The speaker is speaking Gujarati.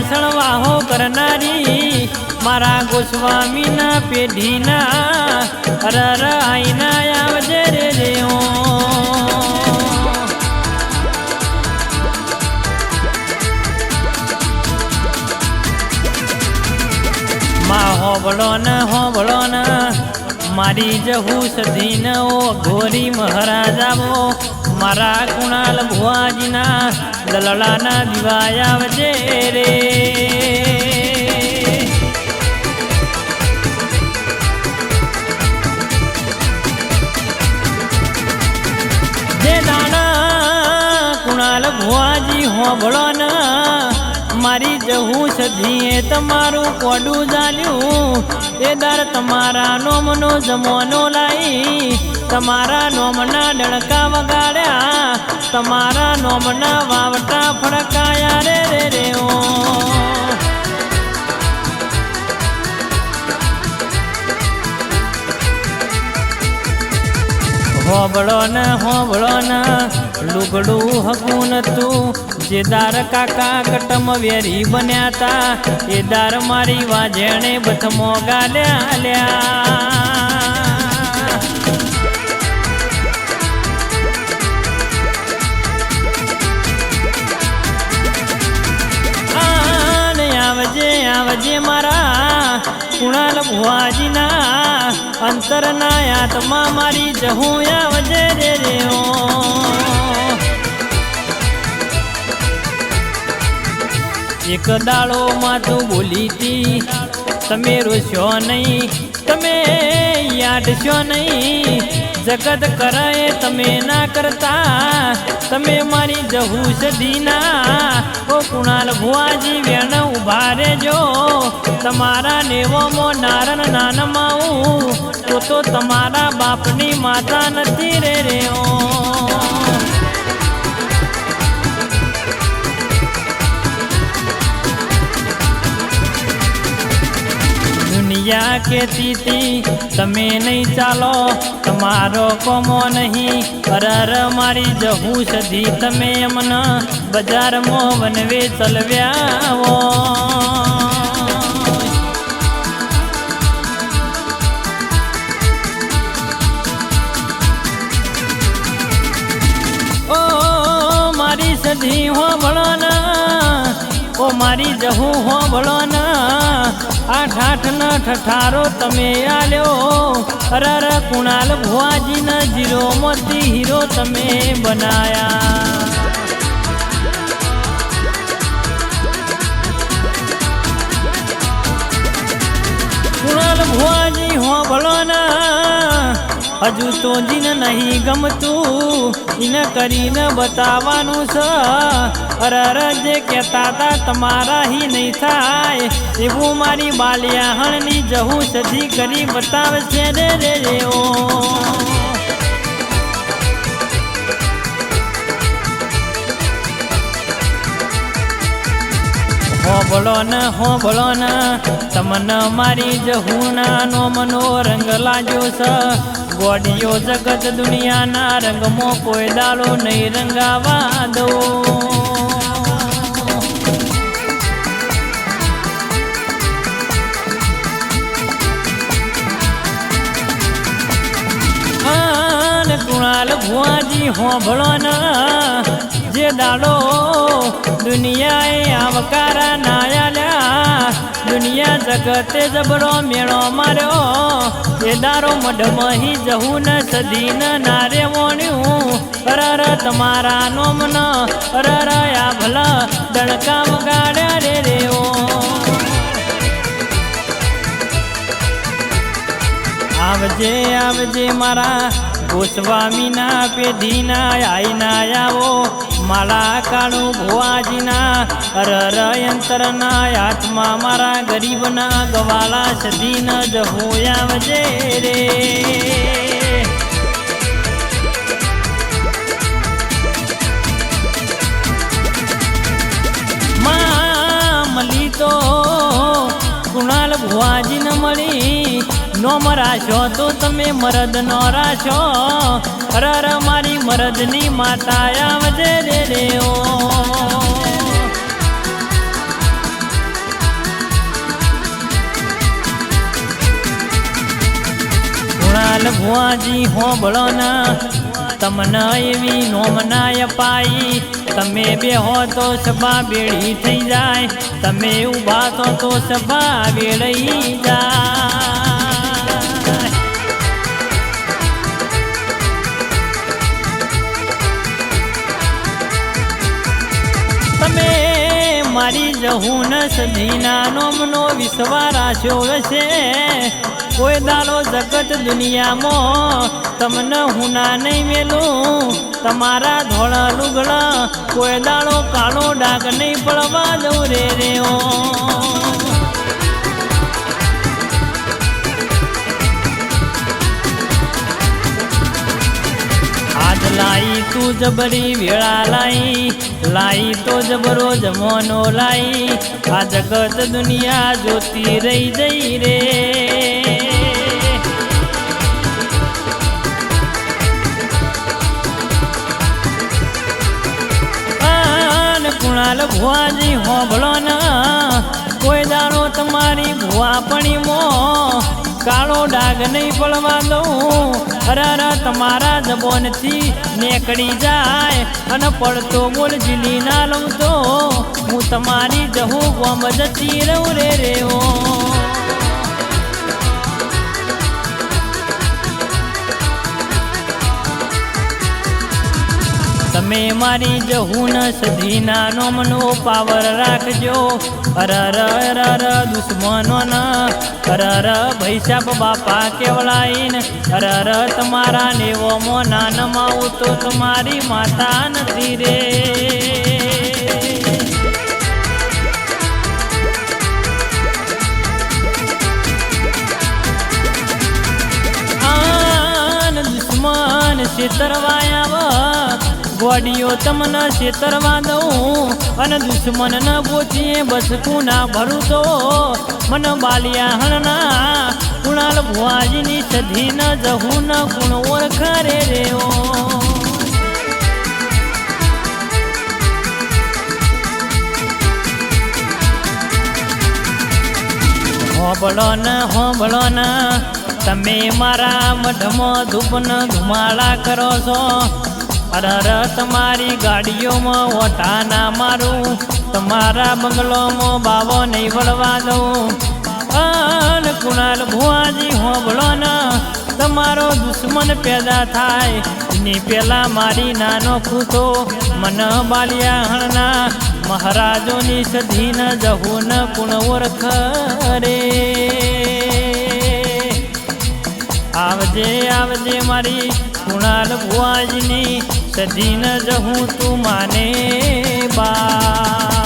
વાસણ વાહો કરનારી, મારા ગોસ્વામીના પેઢીના અરર આઈના આવજે રે રે મા હોબળો ને હોબળો ને, મારી જહુ સધીન ઓ ઘોરી મહારાજ આવો મારા કુણાલ ભુવાજીના દલડાના દિવાયા વજે રે. જે દાણા કુણાલ ભુવાજી હોભળો મારી જવું સધીએ તમારું કોડું જાલ્યું એ દર તમારા નોમનો જમવાનો લાઈ તમારા નોમના ડણકા વગાડ્યા, તમારા નોમના વાવટા ફડકાયા રે રે રે, ઓ. હોબળો ને હોબળો ને, લુગડું હગું તું જે દાર કાકા કટમ વેરી બન્યા તા, એ દાર મારી વાજેણે બથમો ગાલ્યા લ્યા આવજે મારા કુણાલ ભુવાજીના અંતરના આત્મા મારી જહું આવજે રે રે એક દાડો માં તું બોલી હતી તમે રોશો નહીં, તમે યાદશો નહીં. જગત કરાય તમે ના કરતા, તમે મારી જહુ સદીના. ઓ કુણાલ ભુવાજી વેણ તમારા નેવોમો નારણ નાનમાં હું તો તો તમારા બાપની માતા નથી રે રે દુનિયા કેતી તી, તમે નહીં ચાલો, તમારો કોમો નહીં. અરર મારી જહું સધી તમે એમના બજારમાં વનવે ચલવ્યા મારી હો ભળોના ઓ મારી જહું હો ભળોના આઠ આઠ ન ઠઠારો તમે આલ્યો અરર કુણાલ ભુવાજી ન જીરો મોતી હીરો તમે બનાયા. કુણાલ ભુવાજી હો ભળો ના હજુ તો જીન નહીં ગમતું. ઇન કરીને બતાવવાનું છે અરર જે કહેતા હતા તમારા હી નહીં થાય. એવું મારી બાલિયાહણની જહું સજી કરી બતાવશે રે રે રે ઓ. હોબળો ન હોબળો ન. તમને મારી જહુના નો મનો રંગ લાગ્યો છે ગોડિયો જગત દુનિયાના રંગમાં કોઈ દાડો નહીં રંગાવા દો. કુણાલ ભુવાજી હોભળો જે દાડો દુનિયાએ આવકારા નાયાલ્યા. દુનિયા જગતે જબરો મેળો માર્યો. એ દારો મઢમહી જહું ન સદીન નારે વણ્યું. અરર તમારા નોમ ન અરર આ ભલા દણકા વગાડ્યા રે રેઓ આવજે આવજે મારા ગોસ્વામીના પેઢીના આઈના આવો. માળા કાળું ભુવાજીના અરર યંત્રના હાથમાં મારા ગરીબના ગવાલા સદી ન જહો આવજે રે. મળી તો કુણાલ ભુવાજી મળી. નો મરાશો તો તમે મરદ નો રાશો. અરર મારી મરદની માતા આવજે રે રે ઓ કુણાલ ભુઆજી હો બળોના તમને એવી નોમનાય અપાઈ. તમે બે હો તો સભા બેળી થઈ જાય, તમે ઊભા તો તો સભા બેળી જાય. મારી સજીના નોમનો વિશ્વારા હશે કોઈ દાડો જગત દુનિયામાં તમને હુના નહીં મેલું. તમારા ધોળા લુગડા કોઈ દાડો કાળો ડાઘ નહીં પડવા દઉં રે રે તું જબરી વેળા લાઈ લાઈ તો જબરો જમોનો લાઈ, આ જગત દુનિયા જોતી રહી જઈ રે. કુણાલ ભુવાજી હોભળો ના, કોઈ દાડો તમારી ભુવા પણ કાળો ડાગ નહીં પડવા દઉં. અરર તમારા જબોનથી નીકળી જાય અને પડતો બોલ જીલી ના લઉં તો. હું તમારી જહું ગોમ જતી રહું રે રે તમે મારી જહુન સધીના નોમનો પાવર રાખજો. અરર અરર દુશ્મનોના. અરર ભૈસાબ બાપા કેવળાઈને અરર તમારા નેવો મોના નમાવું તો તમારી માતા નથી રે. દુશ્મન છેતરવાયા ગોડીઓ તમને છેતરવા દઉં અને દુશ્મન ન પોચીએ, બસ કુના ભરું તો મન બાલિયા હણના કુણાલ ભુવાજીની સધી ન જહું, ન કુણ ઓળખરે રેઓ હોબળો ન હોબળો ન, તમે મારા મઢમાં ધૂપન ધુમાળા કરો છો. અરર, તમારી ગાડીઓમાં ઓટા ના મારું. તમારા બંગલોમાં બાવો નહીં વળવા દઉં. અન કુણાલ ભુવાજી હોબળો ન. તમારો દુશ્મન પેદા થાય. એની પેલા મારી નાનો ખૂતો મન બાલિયા હણના. મહારાજોની સધી ન જહું ન કુણ ઓળખ રે. આવજે આવજે મારી કુણાલ ભુવાજની. સધી ન જહું તું માને બા